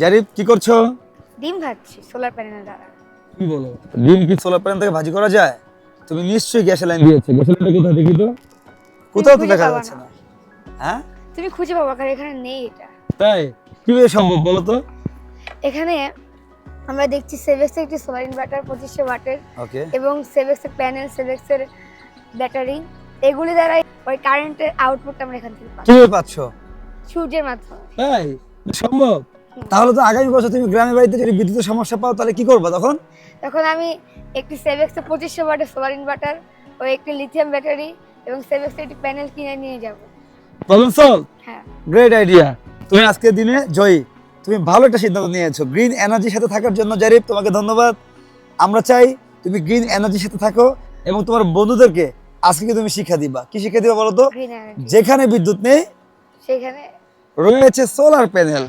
জারিফ কি করছ? ডিম ভাজছি সোলার প্যানেলের দ্বারা কি বলো? ডিম কি সোলার প্যানেল থেকে ভাজি করা যায়? তুমি নিশ্চয়ই গ্যাস লাইন দিয়েছ গ্যাস লাইনটা কোথায় দেখি তো? কোথাও তো দেখা যাচ্ছে না। হ্যাঁ? তুমি খুঁজে পাবা কারণ এখানে নেই এটা। তাই? কীভাবে সম্ভব বলো তো? এখানে আমরা দেখছি সেভেক্স একটি সোলার ইনভার্টার পঁচিশশো ওয়াটের। ওকে এবং সেভেক্সের প্যানেল সেভেক্সের ব্যাটারি এগুলি দ্বারা ওই কারেন্টের আউটপুটটা আমরা এখান থেকে পাই কীভাবে পাচ্ছ? সূর্যের মাধ্যমে। তাই? সম্ভব? তাহলে তো আগামী বছর তুমি গ্রামের বাড়িতে যদি বিদ্যুতের সমস্যা পাও তাহলে কি করবা তখন? তখন আমি একটি সেভেক্সের পঁচিশশো ওয়াটের সোলার ইনভার্টার ও একটি লিথিয়াম ব্যাটারি এবং সেভেক্সের একটি প্যানেল কিনে নিয়ে যাব। প্রবলেম সলভ হ্যাঁ। গ্রেট আইডিয়া তুমি আজকের দিনে জয়ী। তুমি ভালো একটা সিদ্ধান্ত নিয়েছো। গ্রিন এনার্জির সাথে থাকার জন্য জারিফ তোমাকে ধন্যবাদ। আমরা চাই তুমি গ্রিন এনার্জির সাথে থাকো এবং তোমার বন্ধুদেরকে আজকে তুমি শিক্ষা দিবা। কি শিক্ষা দিবা বলো তো? যেখানে বিদ্যুৎ নেই সেখানে রয়েছে সোলার প্যানেল